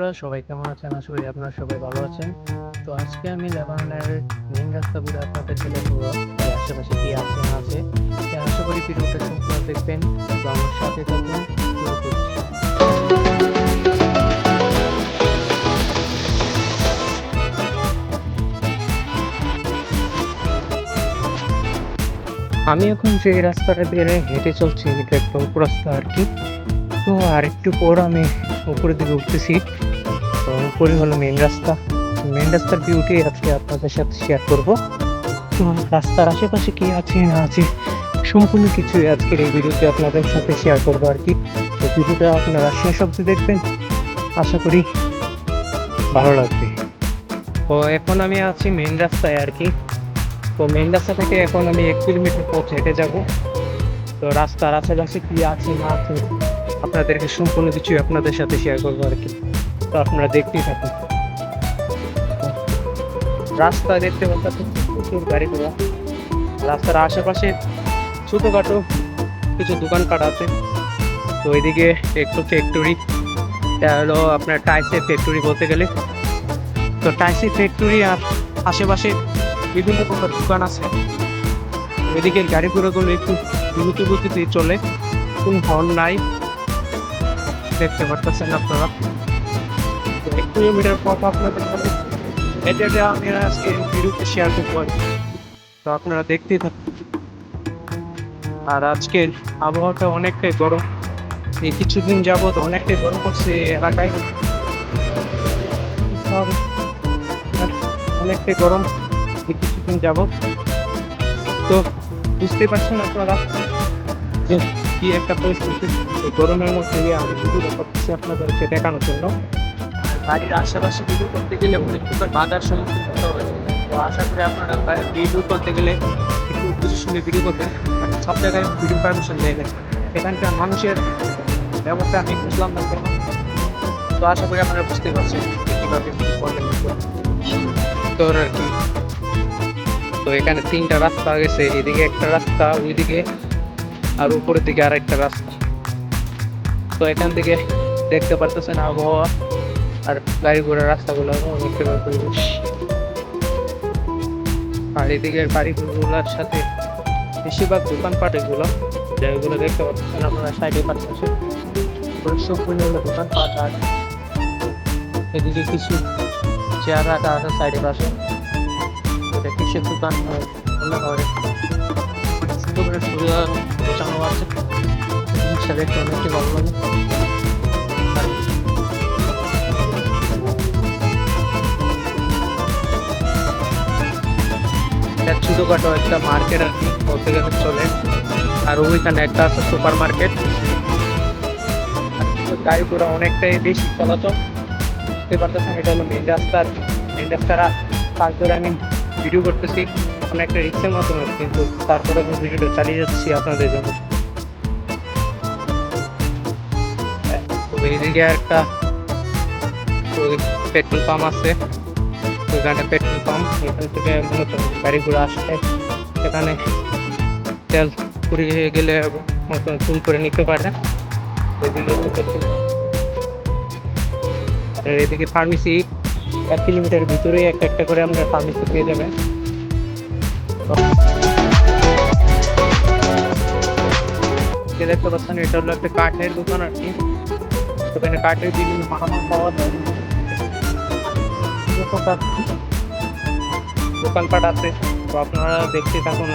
বন্ধুরা, সবাই কেমন আছেন? আশা করি আপনারা সবাই ভালো আছেন। তো আজকে আমি লেবাননের মেন রাস্তা ঘুরে আপনাদের ছেলে পুরো আশেপাশে কি আছে, না আছে। আশা করি ভিডিওটা সম্পূর্ণ দেখবেন আমার সাথে থাকুন। আমি এখন যে রাস্তাটা বেড়ে হেঁটে চলছি, এটা একটা রাস্তা আর কি। তো আর একটু পর আমি উপরের দিকে উঠতেছি। তো উপরে হলো মেন রাস্তা। মেন রাস্তার বিউটি আজকে আপনাদের সাথে শেয়ার করব। তো রাস্তার আশেপাশে কি আছে? না আছে, সম্পূর্ণ কিছুই আজকের এই ভিডিওতে আপনাদের সাথে শেয়ার করব আর কি। তো ভিডিওটা আপনারা শেষ অব্দি দেখবেন। আশা করি ভালো লাগবে। তো এখন আমি আছি মেন রাস্তায় আর কি। তো মেন রাস্তা থেকে এখন আমি এক কিলোমিটার পথ হেঁটে যাব। তো রাস্তার আশেপাশে কি আছে, না আছে, আপনাদেরকে সম্পূর্ণ কিছু আপনাদের সাথে শেয়ার করব আর কি। তো আপনারা দেখতেই থাকুন। রাস্তা দেখতে পাচ্ছেন, প্রচুর গাড়ি ঘোড়া। রাস্তার আশেপাশে ছোটোখাটো কিছু দোকানপাট আছে। তো ওইদিকে একটু ফ্যাক্টরি হলো আপনার টাইসের ফ্যাক্টরি বলতে গেলে। তো টাইসের ফ্যাক্টরি আর আশেপাশে বিভিন্ন প্রকার দোকান আছে। এদিকের গাড়ি ঘোড়াগুলো একটু দ্রুত গতিতে চলে। কোন হর্ন নাই। দেখতে পারতেছেন আপনারা। কিলোমিটার পথ আপনাদের এটা এটা আমি আজকে ভিডিওতে শেয়ার করব আর কি। তো আপনারা দেখতেই থাকুন। আর আজকের আবহাওয়াটা অনেকটাই গরম। এই কিছুদিন যাবত অনেকটাই গরম করছে এলাকায়। অনেকটাই গরম এই কিছুদিন যাবত তো বুঝতেই পারছেন আপনারা যে কি একটা পরিস্থিতি। গরমের মধ্যে আমি শুধু করতেছি আপনাদেরকে দেখানোর জন্য। বাড়ির আশেপাশে ভিডিও করতে গেলে অনেক প্রকার বাধার সম্মুখীন হতে হবে। তো আশা করি আপনারা ভিডিও করতে গেলে একটু বুঝে শুনে ভিডিও করবেন। সব জায়গায় ভিডিও পারমিশন নেই। না এখানকার মানুষের ব্যবস্থা আমি বুঝলাম না। কেন তো আশা করি আপনারা বুঝতে পারছেন কীভাবে করবেন। আর কি? তো এখানে তিনটা রাস্তা গেছে, এদিকে একটা রাস্তা, ওইদিকে আর উপরের দিকে আর একটা রাস্তা। তো এখান থেকে দেখতে পারতেছেন আবহাওয়া। আর গাড়ি ঘোড়ার রাস্তাগুলো অনেক অনেকটা পরিবেশ। আর এদিকে বাড়িগুলোর সাথে বেশিরভাগ দোকানপাট এগুলো যেগুলো দেখতে পাচ্ছেন আপনারা সাইডে পাচ্ছেন সম্পূর্ণ দোকানপাট আর এদিকে কিছু চেয়ার রাখা আছে সাইডে পাশে। এটা কিসের দোকান? মনে হয় সুন্দর করে সুবিধা গোছানো আছে। জিনিসটা দেখতে অনেকটাই ভালো লাগে। ছোটোখাটো একটা মার্কেট আর কি বলতে গেলে চলে। আর ওইখানে একটা আছে সুপার মার্কেট গাড়ি ঘোড়া অনেকটাই বেশি চলাচল। বুঝতে পারতেছেন, এটা হলো মেন রাস্তা মেন রাস্তার পাশ ধরে আমি ভিডিও করতেছি। অনেকটা রিক্সের হচ্ছে কিন্তু তারপরে আমি ভিডিওটা চালিয়ে যাচ্ছি আপনাদের জন্য। তো এইদিকে একটা পেট্রোল পাম্প আছে। ওইখানে পেট্রোল পাম্প, এখান থেকে মূলত গাড়িগুলো আসে সেখানে তেল পুড়িয়ে গেলে মতন চুল করে নিতে পারে। এদিকে ফার্মেসি এক কিলোমিটার ভিতরেই একটা একটা করে আমরা ফার্মেসি পেয়ে যাবেন যে দেখতে পাচ্ছেন এটা হলো একটা কাঠের দোকান আর কি। সেখানে কাঠের বিভিন্ন মালামাল পাওয়া যায়। প্রকার দোকানপাট আছে, তো আপনারা দেখতে থাকুন।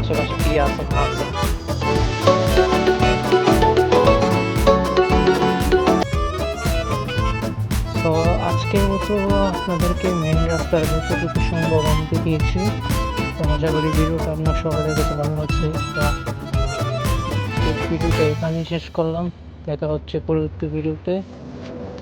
আশেপাশে কি আছে, না আছে। তো মতো আপনাদেরকে মেন রাস্তার যতটুকু সম্ভব আমি দেখিয়েছি। তো আশা করি ভিডিওটা, আপনার সবাই কাছে ভালো লাগছে। ভিডিওটা এখানেই শেষ করলাম। দেখা হচ্ছে পরবর্তী ভিডিওতে।